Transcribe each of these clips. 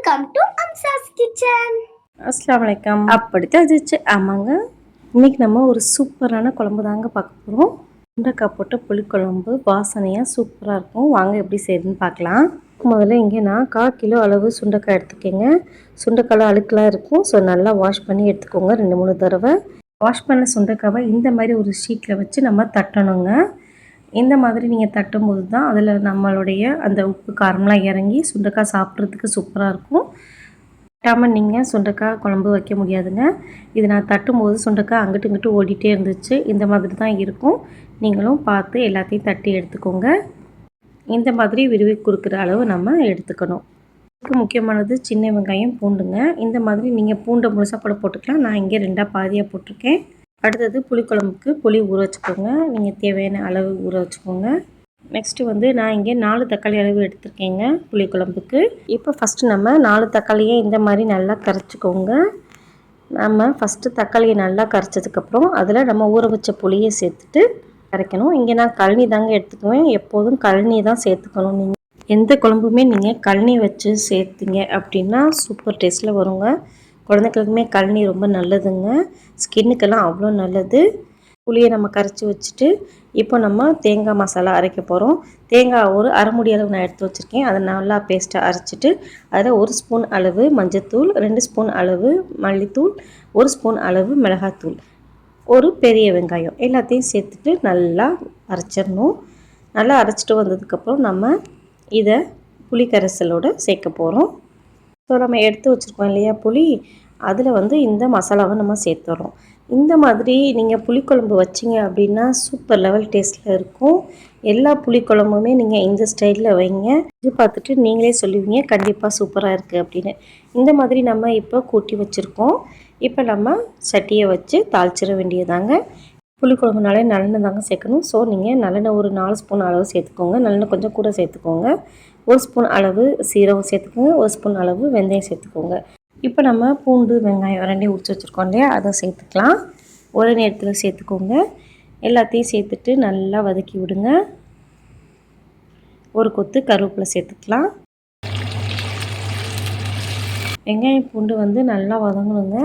Welcome to அம்சாஸ் kitchen அஸ்லாம் வலைக்கம் அப்படித்தான் இருந்துச்சு. ஆமாங்க. இன்னைக்கு நம்ம ஒரு சூப்பரான குழம்பு தாங்க பார்க்க போகிறோம் உண்டக்காய் போட்ட புளிக்குழம்பு வாசனையாக சூப்பராக இருக்கும். வாங்க எப்படி செய்யுதுன்னு பார்க்கலாம். முதல்ல இங்கே நான் கால் கிலோ அளவு சுண்டைக்காய் எடுத்துக்கோங்க. சுண்டைக்காய் அழுக்கெலாம் இருக்கும். ஸோ நல்லா வாஷ் பண்ணி எடுத்துக்கோங்க. ரெண்டு மூணு தடவை. வாஷ் பண்ண சுண்டைக்காவை இந்த மாதிரி ஒரு ஷீட்டில் வச்சு நம்ம தட்டணுங்க. இந்த மாதிரி நீங்கள் தட்டும்போது தான் அதில் நம்மளுடைய அந்த உப்பு காரம்லாம் இறங்கி சுண்டக்காய் சாப்பிட்றதுக்கு சூப்பராக இருக்கும். தட்டாமல் நீங்கள் சுண்டக்காய் குழம்பு வைக்க முடியாதுங்க. இது நான் தட்டும்போது சுண்டக்காய் அங்கிட்டு இங்கிட்டு ஓடிட்டே இருந்துச்சு. இந்த மாதிரி தான் இருக்கும். நீங்களும் பார்த்து எல்லாத்தையும் தட்டி எடுத்துக்கோங்க. இந்த மாதிரி விருவி கொடுக்குற அளவு நம்ம எடுத்துக்கணும். இதுக்கு முக்கியமானது சின்ன வெங்காயம் பூண்டுங்க. இந்த மாதிரி நீங்கள் பூண்டை முழுசாக கூட போட்டுக்கலாம். நான் இங்கே ரெண்டாக பாதியாக போட்டிருக்கேன். அடுத்தது புளிக்குழம்புக்கு புளி ஊற வச்சுக்கோங்க. நீங்கள் தேவையான அளவு ஊற வச்சுக்கோங்க. நெக்ஸ்ட்டு வந்து நான் இங்கே நாலு தக்காளி அளவு எடுத்திருக்கேங்க புளிக்குழம்புக்கு. இப்போ ஃபஸ்ட்டு நம்ம நாலு தக்காளியை இந்த மாதிரி நல்லா கரைச்சிக்கோங்க. நம்ம ஃபஸ்ட்டு தக்காளியை நல்லா கரைச்சதுக்கப்புறம் அதில் நம்ம ஊற வச்ச புளியை சேர்த்துட்டு கரைக்கணும். இங்கே நான் கழனி தாங்க எடுத்துக்குவேன். எப்போதும் கழனி தான் சேர்த்துக்கணும். நீங்கள் எந்த குழம்புமே நீங்கள் கழனி வச்சு சேர்த்தீங்க அப்படின்னா சூப்பர் டேஸ்ட்டில் வருங்க. குழந்தைகளுக்குமே கழனி ரொம்ப நல்லதுங்க. ஸ்கின்னுக்கெல்லாம் அவ்வளோ நல்லது. புளியை நம்ம கரைச்சி வச்சுட்டு இப்போ நம்ம தேங்காய் மசாலா அரைக்க போகிறோம் தேங்காய் ஒரு அரைமுடி அளவு நான் எடுத்து வச்சுருக்கேன். அதை நல்லா பேஸ்ட்டாக அரைச்சிட்டு அதில் ஒரு ஸ்பூன் அளவு மஞ்சத்தூள் ரெண்டு ஸ்பூன் அளவு மல்லித்தூள் ஒரு ஸ்பூன் அளவு மிளகாத்தூள். ஒரு பெரிய வெங்காயம் எல்லாத்தையும் சேர்த்துட்டு நல்லா அரைச்சிடணும். நல்லா அரைச்சிட்டு வந்ததுக்கப்புறம் நம்ம இதை புளி கரைசலோடு சேர்க்க போகிறோம் ஸோ நம்ம எடுத்து வச்சுருக்கோம் இல்லையா புளி? அதில் வந்து இந்த மசாலாவை நம்ம சேர்த்துறோம். இந்த மாதிரி நீங்கள் புளிக்குழம்பு வச்சிங்க அப்படின்னா சூப்பர் லெவல் டேஸ்ட்டில் இருக்கும். எல்லா புளிக்குழம்புமே நீங்கள் இந்த ஸ்டைலில் வைங்க. இது பார்த்துட்டு நீங்களே சொல்லுவீங்க கண்டிப்பாக சூப்பராக இருக்குது அப்படின்னு. இந்த மாதிரி நம்ம இப்போ கூட்டி வச்சுருக்கோம். இப்போ நம்ம சட்டியை வச்சு தாளிச்சிட வேண்டியதாங்க. புளிக்குழம்புனாலே நல்லெண்ணெய் தாங்க சேர்க்கணும். ஸோ நீங்கள் நல்லெண்ணெய் ஒரு நாலு ஸ்பூன் அளவு சேர்த்துக்கோங்க. நல்லெண்ணெய் கொஞ்சம் கூட சேர்த்துக்கோங்க. ஒரு ஸ்பூன் அளவு சீரகம் சேர்த்துக்கோங்க. ஒரு ஸ்பூன் அளவு வெந்தயம் சேர்த்துக்கோங்க. இப்போ நம்ம பூண்டு வெங்காயம் ரெண்டையும் உரிச்சு வச்சுருக்கோம் இல்லையா? அதை சேர்த்துக்கலாம். ஒரே நேரத்தில் சேர்த்துக்கோங்க. எல்லாத்தையும் சேர்த்துட்டு நல்லா வதக்கி விடுங்க. ஒரு கொத்து கருவேப்பிலை சேர்த்துக்கலாம். வெங்காயம் பூண்டு வந்து நல்லா வதங்கணுங்க.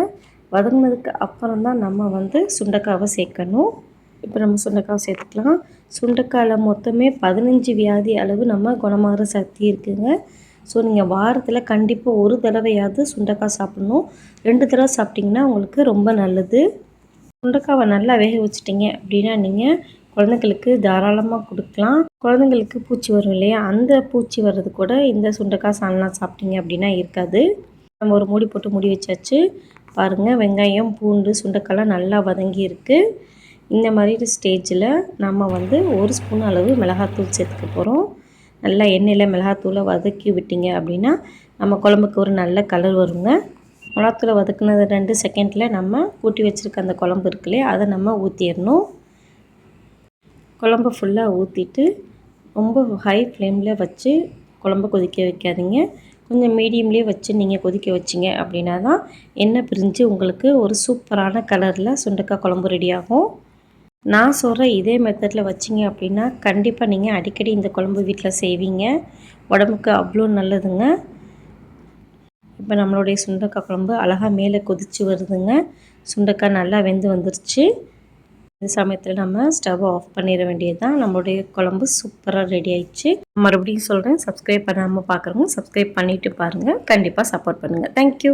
வதங்கினதுக்கு அப்புறம் தான் நம்ம வந்து சுண்டைக்காவை சேர்க்கணும். இப்போ நம்ம சுண்டைக்காவை சேர்த்துக்கலாம். சுண்டைக்காயில் மொத்தமே பதினஞ்சு வியாதி அளவு நம்ம குணமாகிற சக்தி இருக்குதுங்க ஸோ நீங்கள் வாரத்தில் கண்டிப்பாக ஒரு தடவையாவது சுண்டைக்காய் சாப்பிட்ணும். ரெண்டு தடவை சாப்பிட்டிங்கன்னா உங்களுக்கு ரொம்ப நல்லது. சுண்டைக்காவை நல்லா வேக வச்சிட்டிங்க அப்படின்னா நீங்கள் குழந்தைங்களுக்கு தாராளமாக கொடுக்கலாம். குழந்தைங்களுக்கு பூச்சி வரும் இல்லையா? அந்த பூச்சி வர்றது கூட இந்த சுண்டைக்காய் சாணலாம் சாப்பிட்டீங்க அப்படின்னா இருக்காது. நம்ம ஒரு மூடி போட்டு மூடி வச்சாச்சு. பாருங்கள் வெங்காயம் பூண்டு சுண்டைக்காய்லாம் நல்லா வதங்கி இருக்குது இந்த மாதிரி ஸ்டேஜில் நம்ம வந்து ஒரு ஸ்பூன் அளவு மிளகாத்தூள் சேர்த்துக்க போகிறோம் நல்லா எண்ணெயில் மிளகாத்தூளை வதக்கி விட்டிங்க அப்படின்னா நம்ம குழம்புக்கு ஒரு நல்ல கலர் வருங்க. மிளகாத்தூளை வதக்குனது ரெண்டு செகண்டில் நம்ம கூட்டி வச்சுருக்க அந்த குழம்பு இருக்குல்லையே அதை நம்ம ஊற்றிடணும் குழம்பு ஃபுல்லாக ஊற்றிட்டு ரொம்ப ஹை ஃப்ளேமில் வச்சு குழம்பு கொதிக்க வைக்காதீங்க. கொஞ்சம் மீடியம்லேயே வச்சு நீங்கள் கொதிக்க வச்சிங்க அப்படின்னா தான் எண்ணெய் பிரிஞ்சு உங்களுக்கு ஒரு சூப்பரான கலரில் சுண்டக்காய் குழம்பு ரெடி ஆகும். நான் சொல்கிற இதே மெத்தடில் வச்சிங்க அப்படின்னா கண்டிப்பாக நீங்கள் அடிக்கடி இந்த குழம்பு வீட்டில் செய்வீங்க. உடம்புக்கு அவ்வளோ நல்லதுங்க. இப்போ நம்மளுடைய சுண்டக்காய் குழம்பு அழகாக மேலே கொதித்து வருதுங்க. சுண்டக்காய் நல்லா வெந்து வந்துருச்சு. இந்த சமயத்தில் நம்ம ஸ்டவ் ஆஃப் பண்ணிட வேண்டியது தான் நம்மளுடைய குழம்பு சூப்பராக ரெடி ஆயிடுச்சு. மறுபடியும் சொல்கிறேன் சப்ஸ்கிரைப் பண்ணாமல் பார்க்குறவங்க சப்ஸ்கிரைப் பண்ணிவிட்டு பாருங்கள் கண்டிப்பாக சப்போர்ட் பண்ணுங்கள் தேங்க்யூ